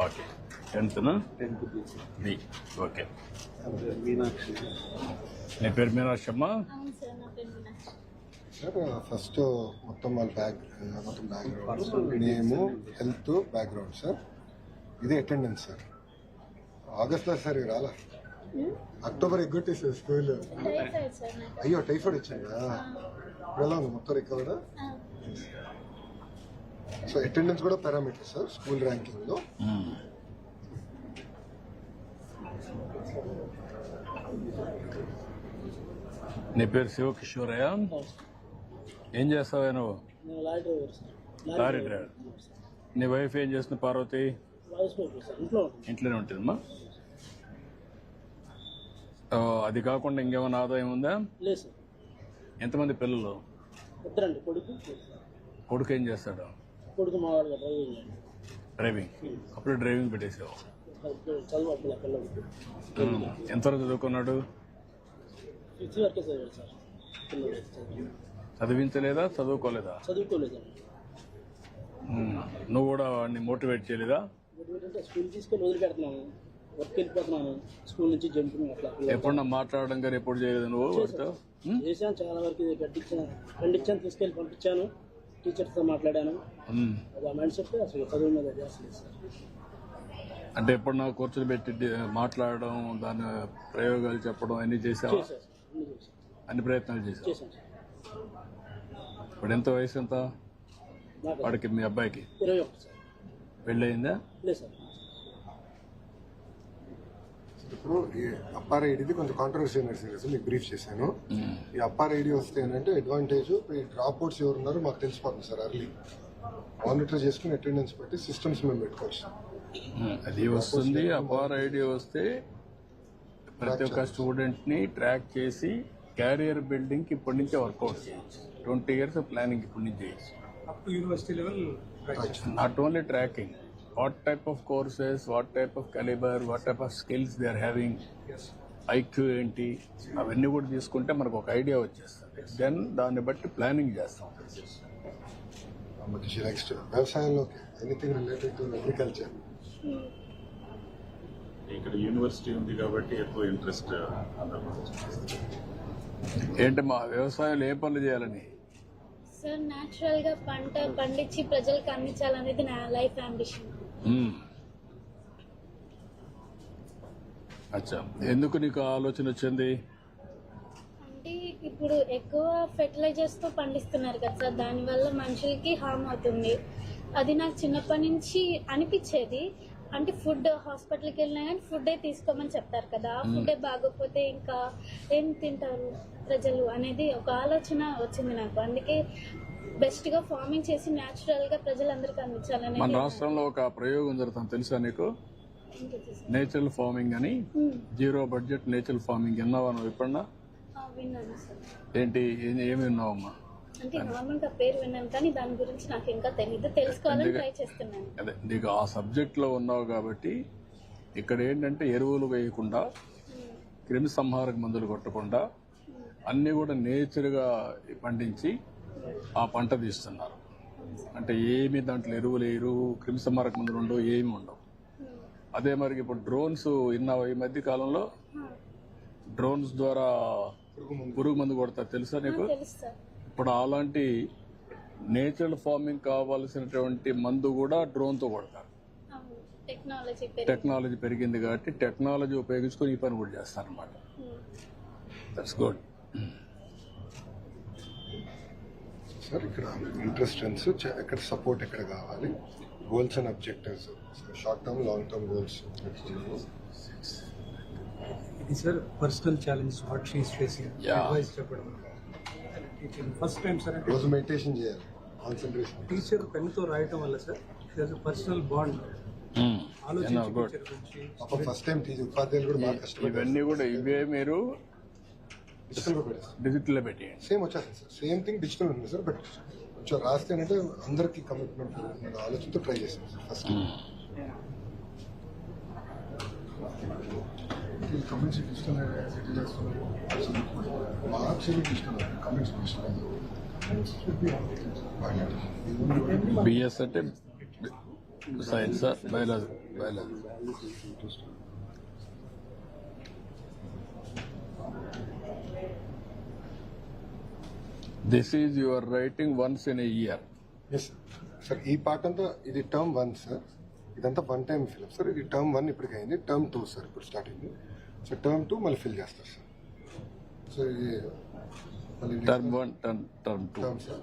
Okay టెన్త్నా tenth B okay Meenakshi నీ పేరు మీనాక్షమ్మ? సార్ నా పేరు మీనాక్షి. సార్ ఫస్ట్ మొత్తం వాళ్ళ బ్యాక్ మొత్తం బ్యాక్గ్రౌండ్ నేము హెల్త్ బ్యాక్గ్రౌండ్ సార్ ఇది అటెండెన్స్ సార్ ఆగస్ట్లో సార్ ఇవి రాలా అక్టోబర్ ఎగ్గొట్టేసారు స్కూల్. అయ్యో టైఫాయిడ్ వచ్చిందా? ఇప్పుడు ఎలా ఉంది మొత్తం రికవర్ సో అటెండెన్స్ కూడా పారామీటర్ సార్ స్కూల్ ర్యాంకింగ్లో మ్మ్. నీ పేరు శివకిషోరయ్య ఏం చేస్తావా నువ్వు? లారీ డ్రైవర్ నీ వైఫ్ ఏం చేస్తుంది పార్వతి. ఇంట్లోనే ఉంటుందమ్మా. అది కాకుండా ఇంకేమైనా ఆదాయం ఉందా? ఎంతమంది పిల్లలు? కొడుకు ఏం చేస్తాడు. డ్రైవింగ్. అప్పుడు డ్రైవింగ్ పెట్టేసావు. ఎంతవరకు చదువుకున్నాడు. చదివించలేదా? చదువుకోలేదా? చదువుకోలేదండి ఉమ్. నువ్వు కూడా వాడిని మోటివేట్ చేయలేదా? స్కూల్ తీసుకెళ్ళి వదిలిపెడుతున్నాను. వర్క్ వెళ్ళిపోతున్నాను. స్కూల్ నుంచి జంపింగ్ అట్లా. ఎప్పుడన్నా మాట్లాడడం కానీ ఎప్పుడు చేయలేదు నువ్వు? వాడితో? చేశాను. చాలా వరకు పెట్టించాను పండించాను తీసుకెళ్ళి పంపించాను. టీచర్తో మాట్లాడాను. అది ఆ మైండ్ సెట్ అసలు చదువు మీద చేస్తలేదు సార్. అంటే ఎప్పుడన్నా కూర్చొని పెట్టి మాట్లాడడం దాని ప్రయోగాలు చెప్పడం అన్ని చేసావా? చేశాను సార్. అన్ని ప్రయత్నాలు చేసావు ఇప్పుడు ఎంత వయసు ఎంత? నాకు వాడికి మీ అబ్బాయికి? పెళ్ళయిందా? లేదు సార్. ఇప్పుడు ఈ అప్పార్ ఐడిది కొంచెం కాంట్రవర్సీ నడిచింది మీకు బ్రీఫ్ చేశాను. ఈ అప్పార్ ఐడి వస్తే ఏంటంటే అడ్వాంటేజ్ ఈ డ్రాప్ అవుట్స్ ఎవరు ఉన్నారో మాకు తెలిసిపోతుంది సార్ అర్లీ మానిటర్ చేసుకుని అటెండెన్స్ పెట్టి సిస్టమ్స్ మేము పెట్టుకోవచ్చు. అది వస్తుంది అపార్ ఐడి వస్తే ప్రతి ఒక్క స్టూడెంట్ని ట్రాక్ చేసి క్యారియర్ బిల్డింగ్కి ఇప్పటి నుంచే వర్కౌట్ చేయొచ్చు. ట్వంటీ ఇయర్స్ ప్లానింగ్ ఇప్పటి నుంచి చేయొచ్చు. university level not only tracking. What type of courses what type of calibre what type of skills they are having IQ ఏంటి అవన్నీ కూడా తీసుకుంటే మనకు ఒక ఐడియా వచ్చేస్తుంది. దెన్ దాన్ని బట్టి ప్లానింగ్ చేస్తాం. నెక్స్ట్ వ్యవసాయంలోకి ఎనీథింగ్ రిలేటెడ్ టు అగ్రికల్చర్ ఇక్కడ యూనివర్సిటీ ఉంది కాబట్టి ఎక్కువ ఇంట్రెస్ట్ ఏంటి మా వ్యవసాయంలో ఏ పనులు చేయాలని? సార్ న్యాచురల్గా పంట పండించి ప్రజలకు అందించాలనేది నా లైఫ్ అంబిషన్ మ్మ్. అచ్చా. ఎందుకు నీకు ఆలోచన వచ్చింది? అంటే ఇప్పుడు ఎక్కువ ఫెర్టిలైజర్స్తో పండిస్తున్నారు కదా సార్ దానివల్ల మనుషులకి హామ్ అవుతుంది. అది నాకు చిన్నప్పటి నుంచి అనిపించేది. అంటే ఫుడ్ హాస్పిటల్కి వెళ్ళినా కానీ ఫుడ్ తీసుకోమని చెప్తారు కదా. ఆ ఫుడ్ బాగోకపోతే ఇంకా ఏం తింటారు ప్రజలు అనేది ఒక ఆలోచన వచ్చింది నాకు. అందుకే బెస్ట్గా ఫార్మింగ్ చేసి న్యాచురల్గా ప్రజలందరికీ మన అందించాలనేది రాష్ట్రంలో ఒక ప్రయోగం జరుగుతుంది. తెలుసా నీకు? నేచురల్ ఫార్మింగ్ అని. జీరో బడ్జెట్ నేచురల్ ఫార్మింగ్ విన్నావా నువ్వు ఎప్పుడన్నా? ఏంటి? ఏమి విన్నావమ్మా? అంటే నార్మల్గా పేరు విన్నాను కానీ దాని గురించి నాకు ఇంకా తెలియదు తెలుసుకోవాలని ట్రై చేస్తున్నాను. అదే నీకు ఆ సబ్జెక్ట్లో ఉన్నావు కాబట్టి ఇక్కడ ఏంటంటే ఎరువులు వేయకుండా క్రిమి సంహారక మందులు కొట్టకుండా అన్ని కూడా నేచర్గా పండించి ఆ పంట తీస్తున్నారు. అంటే ఏమి దాంట్లో ఎరువులు వేయరు క్రిమి సంహారక మందులు ఉండవు ఏమి ఉండవు. అదే మరి ఇప్పుడు డ్రోన్స్ విన్నావు? ఈ మధ్య కాలంలో డ్రోన్స్ ద్వారా పురుగు మందు కొడతారు. తెలుసా నీకు? ఇప్పుడు అలాంటి నేచురల్ ఫార్మింగ్ కావాల్సినటువంటి మందు కూడా డ్రోన్తో కొడతారు. అవును. టెక్నాలజీ పెరిగి టెక్నాలజీ పెరిగింది కాబట్టి టెక్నాలజీ ఉపయోగించుకొని ఈ పని కూడా చేస్తారనమాట దట్స్ గుడ్ సార్ ఇక్కడ ఇంట్రెస్టెన్స్ ఎక్కడ సపోర్ట్ ఎక్కడ కావాలి? Goals and objectives short term long term goals ఇది sir personal challenge what she's facing. Advice చెప్పడం. టీచర్ ఫస్ట్ టైం సార్ రోజు మెడిటేషన్ చేయాలి. కాన్సన్ట్రేషన్ టీచర్ పెన్తో రాయటం వల్ల సార్ పర్సనల్ బాండ్ ఆలోచించి ఫస్ట్ టైం టీచర్ ఉపాధ్యాయులు కూడా బాగా కష్టపడ్డారు. ఇవన్నీ కూడా ఇవే మీరు డిజిటల్గా పెట్టారు డిజిటల్లో పెట్టేయండి. సేమ్ వచ్చేస్తుంది సార్ సేమ్ థింగ్ డిజిటల్ ఉంది సార్ బట్ కొంచెం రాస్తే అంటే అందరికి కమిట్మెంట్ ఆలోచనతో ట్రై చేసాం sir first comments digital marks digital comments digital BS అంటే science biology biology this is your writing once in year yes sir ఈ పార్ట్ అంతా ఇది టర్మ్ వన్ సార్ ఇదంతా వన్ టైం ఫిల్ సార్ ఇది term one ఇప్పటికి అయింది term two sir ఇప్పుడు start అయింది. సో టర్మ్ టూ మళ్ళీ ఫిల్ చేస్తారు సార్ సో ఇది term one term term two term sir